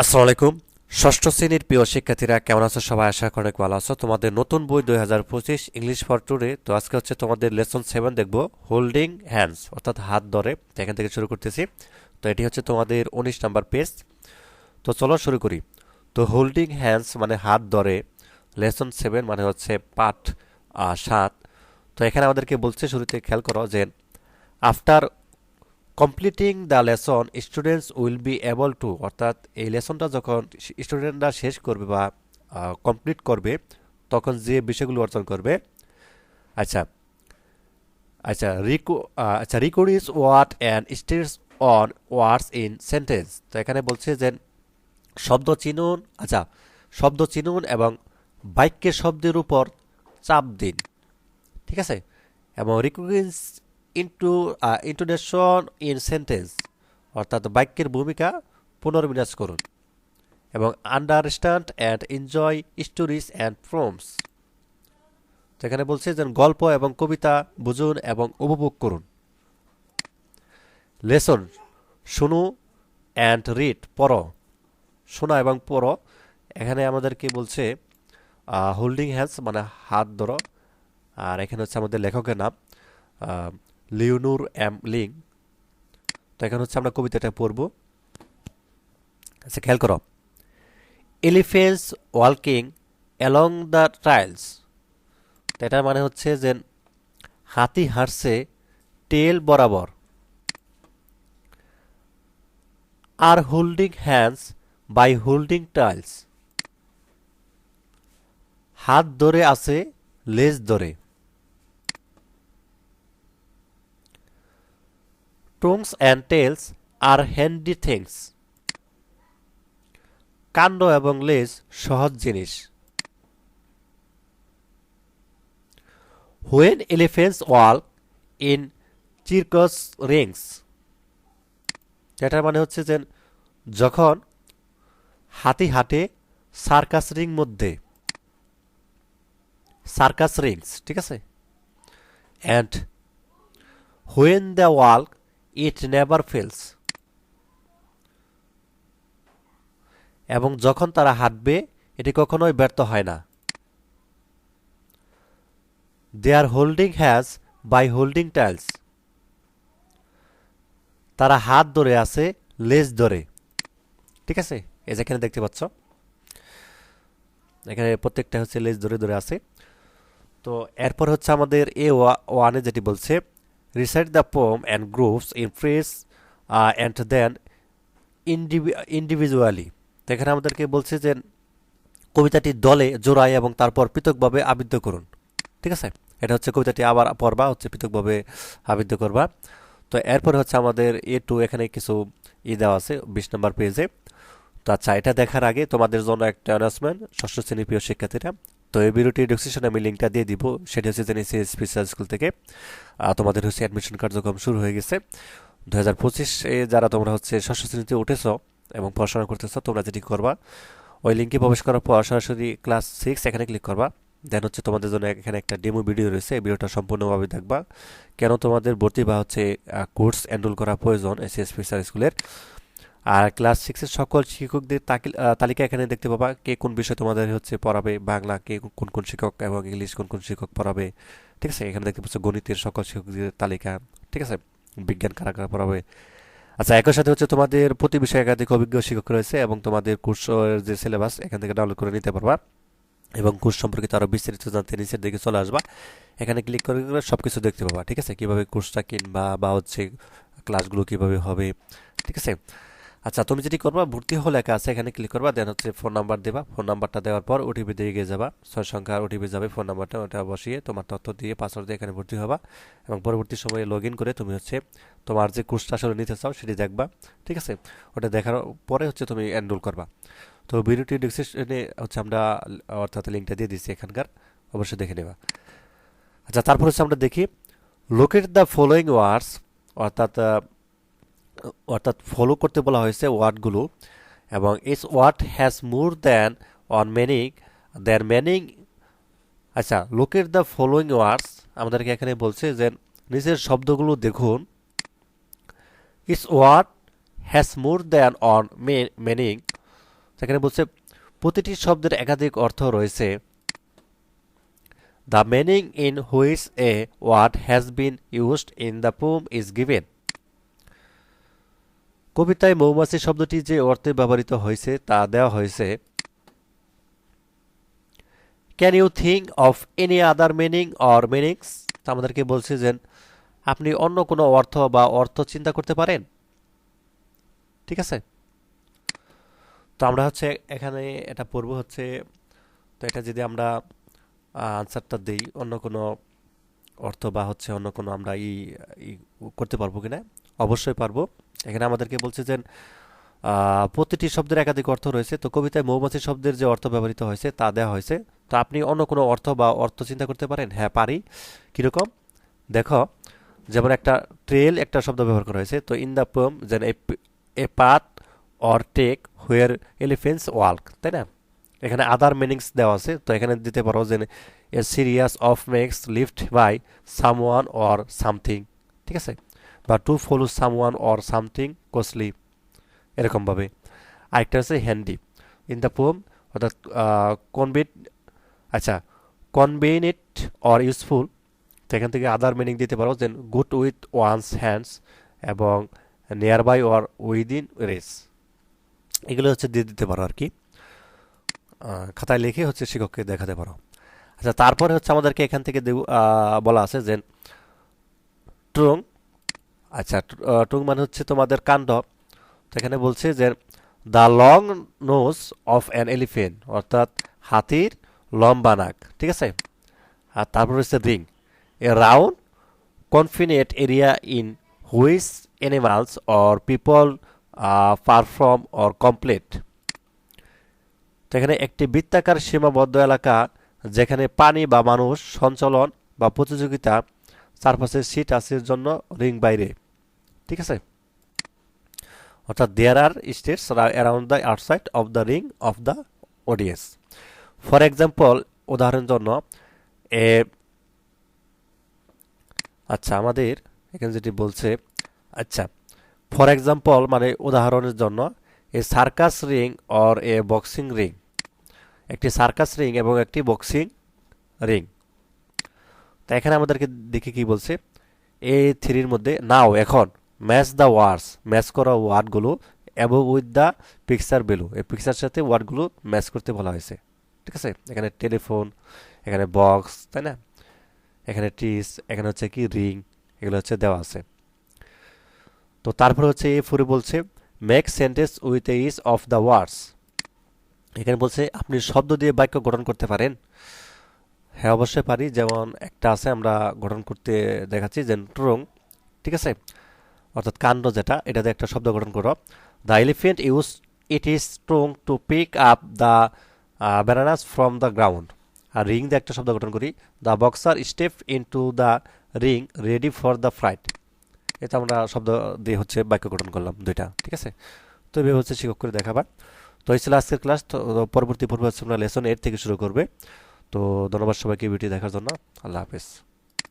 আসসালামু আলাইকুম। ষষ্ঠ শ্রেণির প্রিয় শিক্ষার্থীরা, কেমন আছো সবাই? আশা করি ভালো আছো। তোমাদের নতুন বই দুই হাজার পঁচিশ ইংলিশ ফর টুডে তো আজকে হচ্ছে তোমাদের লেসন সেভেন দেখব হোল্ডিং হ্যান্ডস অর্থাৎ হাত ধরে। এখান থেকে শুরু করতেছি। তো এটি হচ্ছে তোমাদের উনিশ নাম্বার পেজ তো চলো শুরু করি। তো হোল্ডিং হ্যান্ডস মানে হাত ধরে লেসন সেভেন মানে হচ্ছে পাঠ সাত। তো এখানে আমাদেরকে বলছে, শুরুতে খেয়াল করো যে after completing the lesson students will be able to অর্থাৎ এই লেসনটা যখন স্টুডেন্টরা শেষ করবে বা কমপ্লিট করবে, তখন যে বিষয়গুলো অর্জন করবে আচ্ছা আচ্ছা রিকো আচ্ছা recode is what and states on words in sentence তো এখানে বলছে যে শব্দ চিনুন আচ্ছা শব্দ চিনুন এবং বাক্যের শব্দের উপর চাপ দিন। ঠিক আছে? এবং recognise into intonation in sentence অর্থাৎ বাক্যের ভূমিকা পুনর্বিন্যাস করুন এবং understand and enjoy stories and forms যেখানে বলছে যে গল্প এবং কবিতা বুঝুন এবং উপভোগ করুন। লেসন শুনু অ্যান্ড রিড পড়ো। শোনা এবং পড়ো। এখানে আমাদেরকে বলছে হোল্ডিং হ্যান্ডস মানে হাত ধরো। আর এখানে হচ্ছে আমাদের লেখকের নাম লিওনুর এম লিং। তো এখন হচ্ছে আমরা কবিতাটা পড়ব। আচ্ছা খেয়াল করো। এলিফেন্টস ওয়ালকিং অ্যালং দ্য ট্রাইলস তো এটার মানে হচ্ছে যে হাতি হাঁটছে টেল বরাবর। আর holding hands by holding tails হাত ধরে আছে, লেজ ধরে। Tongs and tails are handy things কাণ্ড এবং লেজ সহজ জিনিস। When elephants walk in circus rings এটার মানে হচ্ছে যে যখন হাতি হাঁটে সার্কাস রিং মধ্যে। সার্কাস রিংস ঠিক আছে? And when the walk it never fails এবং যখন তারা হাঁটবে, এটি কখনোই ব্যর্থ হয় না। They are holding has by holding tiles তারা হাত ধরে আছে, লেজ ধরে। ঠিক আছে? এই যেখানে দেখতে পাচ্ছ। এখানে প্রত্যেকটা হচ্ছে লেজ ধরে ধরে আছে। তো এরপর হচ্ছে আমাদের এ ওয়ানে যেটি বলছে recite the poem and groups in phrase and then individually তো এখানে আমাদেরকে বলছে যে কবিতাটি দলে জোড়ায় এবং তারপর পৃথকভাবে আবৃত্ত করুন। ঠিক আছে? এটা হচ্ছে কবিতাটি আবার পড়বা, হচ্ছে পৃথকভাবে আবৃত্ত করবা। তো এরপর হচ্ছে আমাদের এ টু, এখানে কিছু ই দেওয়া আছে, বিশ নম্বর পেজে। তো আচ্ছা এটা দেখার আগে তোমাদের জন্য একটা অ্যানাউন্সমেন্ট ষষ্ঠ শ্রেণি প্রিয় শিক্ষার্থীরা তো এই ভিডিওটি ডিসক্রিপশনে আমি লিঙ্কটা দিয়ে দিব। সেটা হচ্ছে জেনেছি স্পেশাল স্কুল থেকে তোমাদের হচ্ছে অ্যাডমিশন কার্যক্রম শুরু হয়ে গেছে। দু হাজার পঁচিশে যারা তোমরা হচ্ছে ষষ্ঠ শ্রেণীতে উঠেছ এবং পড়াশোনা করতেছ, তোমরা যেটি করবা, ওই লিঙ্কে প্রবেশ করার পর সরাসরি ক্লাস সিক্স এখানে ক্লিক করবা। দেন হচ্ছে তোমাদের জন্য এখানে একটা ডেমো ভিডিও রয়েছে, এই ভিডিওটা সম্পূর্ণভাবে দেখবা। কেন তোমাদের ভর্তি বা হচ্ছে কোর্স এনরোল করা প্রয়োজন এসএস স্পেশাল স্কুলের আর ক্লাস সিক্সের সকল শিক্ষকদের তালিকা এখানে দেখতে পাবা কে কোন বিষয় তোমাদের হচ্ছে পড়াবে, বাংলা, কে কোন কোন শিক্ষক এবং ইংলিশ কোন কোন শিক্ষক পড়াবে। ঠিক আছে? এখানে দেখতে পাচ্ছ গণিতের সকল শিক্ষকদের তালিকা। ঠিক আছে? বিজ্ঞান কারা কারা পড়াবে। আচ্ছা একই সাথে হচ্ছে তোমাদের প্রতি বিষয়ে একাধিক অভিজ্ঞ শিক্ষক রয়েছে এবং তোমাদের কোর্সের যে সিলেবাস এখান থেকে ডাউনলোড করে নিতে পারবা এবং কোর্স সম্পর্কিত আরও বিস্তারিত জানতে নিচের দিকে চলে আসবা। এখানে ক্লিক করে সব কিছু দেখতে পাবা। ঠিক আছে? কীভাবে কোর্সটা কিনবা বা হচ্ছে ক্লাসগুলো কীভাবে হবে। ঠিক আছে? আচ্ছা তুমি যেটি করবা, ভর্তি হলে লেখা আছে, এখানে ক্লিক করবা দেন হচ্ছে ফোন নাম্বার দেবা। ফোন নাম্বারটা দেওয়ার পর ওটিপি দিয়ে গিয়ে যাবা। ছয় সংখ্যার ওটিপি যাবে ফোন নাম্বারটা ওটা বসিয়ে তোমার তথ্য দিয়ে পাসওয়ার্ড দিয়ে এখানে ভর্তি হবা। এবং পরবর্তী সময়ে লগ করে তুমি হচ্ছে তোমার যে কোর্সটা আসলে নিতে চাও, সেটি দেখবা। ঠিক আছে? ওটা দেখার পরে হচ্ছে তুমি এনরোল করবা। তো ভিডিওটি ডিসক্রিপশনে হচ্ছে আমরা, অর্থাৎ লিঙ্কটা দিয়ে দিচ্ছি এখানকার। অবশ্যই দেখে নেবা। আচ্ছা তারপর হচ্ছে আমরা দেখি লোকেট দ্য ফলোয়িং ওয়ার্ডস অর্থাৎ অর্থাৎ ফলো করতে বলা হয়েছে ওয়ার্ডগুলো এবং its word has more than one meaning their meaning আচ্ছা লোকের দ্য ফলোয়িং ওয়ার্ডস আমাদেরকে এখানে বলছে যে নিচের শব্দগুলো দেখুন। Its word has more than one meaning, সেখানে বলছে প্রতিটি শব্দের একাধিক অর্থ রয়েছে। The meaning in which a word has been used in the poem is given কবিতায় মৌমাছি শব্দটি যে অর্থে ব্যবহৃত হয়েছে তা দেওয়া হয়েছে can you think of any other meaning or meanings আমাদেরকে বলছে যে, আপনি অন্য কোনো অর্থ বা অর্থ চিন্তা করতে পারেন? ঠিক আছে? তো আমরা হচ্ছে এখানে এটা পড়ব হচ্ছে, তো এটা যদি আমরা আনসারটা দিই, অন্য কোনো অর্থ বা হচ্ছে অন্য কোনো আমরা ই, করতে পারব কিনা? অবশ্যই পারব। এখানে আমাদেরকে বলছে যে প্রতিটি শব্দের একাধিক অর্থ রয়েছে। তো কবিতায় মৌমাছি শব্দের যে অর্থ ব্যবহৃত হয়েছে, তা দেওয়া হয়েছে। তো আপনি অন্য কোনো অর্থ বা অর্থ চিন্তা করতে পারেন? হ্যাঁ পারি। কীরকম? দেখো, যেমন একটা ট্রেল একটা শব্দ ব্যবহার করা হয়েছে। তো ইন দ্য পোম যেন a path or track where elephants walk তাই না? এখানে আদার মিনিংস দেওয়া আছে। তো এখানে দিতে পারো যে a serious of makes lift by someone or something ঠিক আছে? বা to follow someone or something closely এরকমভাবে। আরেকটা হচ্ছে হ্যান্ডি ইন দ্য পোম অর্থাৎ কনভিট আচ্ছা কনভেনিট অর ইউজফুল তো এখান থেকে আদার মিনিং দিতে পারো যে গুড উইথ ওয়ান্স হ্যান্ডস এবং near by or within reach এগুলো হচ্ছে দিয়ে দিতে পারো আর কি। খাতায় লিখে হচ্ছে শিক্ষককে দেখাতে পারো। আচ্ছা তারপরে হচ্ছে আমাদেরকে এখান থেকে বলা আছে যে ট্রুং আচ্ছা আহ, মানে হচ্ছে তোমাদের কাণ্ড। তো এখানে বলছে যে the long nose of an elephant অর্থাৎ হাতির লম্বা নাক ঠিক আছে? আর তারপর হচ্ছে ring a round confined area in which animals or people perform or complete তো এখানে একটি বৃত্তাকার সীমাবদ্ধ এলাকা যেখানে পানি বা মানুষ সঞ্চালন বা প্রতিযোগিতা চারপাশে সিট আছে জন্য রিং বাইরে। ঠিক আছে? অর্থাৎ there are states around the outside of the ring of the audience for example উদাহরণের জন্য, এ আচ্ছা আমাদের এখানে যেটি বলছে আচ্ছা ফর এক্সাম্পল মানে উদাহরণের জন্য, a circus ring or a boxing ring একটি সার্কাস রিং এবং একটি বক্সিং রিং তো এখানে আমাদেরকে দেখে কি বলছে? এ থ্রির মধ্যে নাও এখন। ম্যাচ দ্য ওয়ার্ডস ম্যাচ করা ওয়ার্ডগুলো এবং উইথ দ্য পিকচার বেলু এই পিকচার সাথে ওয়ার্ডগুলো ম্যাচ করতে বলা হয়েছে। ঠিক আছে? এখানে টেলিফোন এখানে বক্স তাই না? এখানে টিস এখানে হচ্ছে কি রিং এগুলো হচ্ছে দেওয়া আছে। তো তারপর হচ্ছে এ ফোরে বলছে make sentence with a each of the words এখানে বলছে, আপনি শব্দ দিয়ে বাক্য গঠন করতে পারেন? হ্যাঁ অবশ্যই পারি। যেমন একটা আছে, আমরা গঠন করতে দেখাচ্ছি যে ট্রং ঠিক আছে? অর্থাৎ কাণ্ড যেটা, এটা দিয়ে একটা শব্দ গঠন করো। The elephant use it is strong to pick up the bananas from the ground R ring দিয়ে একটা শব্দ গঠন করি। The boxer step into the ring ready for the flight এটা আমরা শব্দ দিয়ে হচ্ছে বাক্য গঠন করলাম দুইটা, ঠিক আছে? তো এভাবে হচ্ছে শিক্ষক করে দেখাবার। তো এই ছিল আজকের ক্লাস। তো পরবর্তী পর্ব হচ্ছে আমরা লেসন এইট থেকে শুরু করবে। তো ধন্যবাদ সবাইকে ভিডিও দেখার জন্য। আল্লাহ হাফেজ।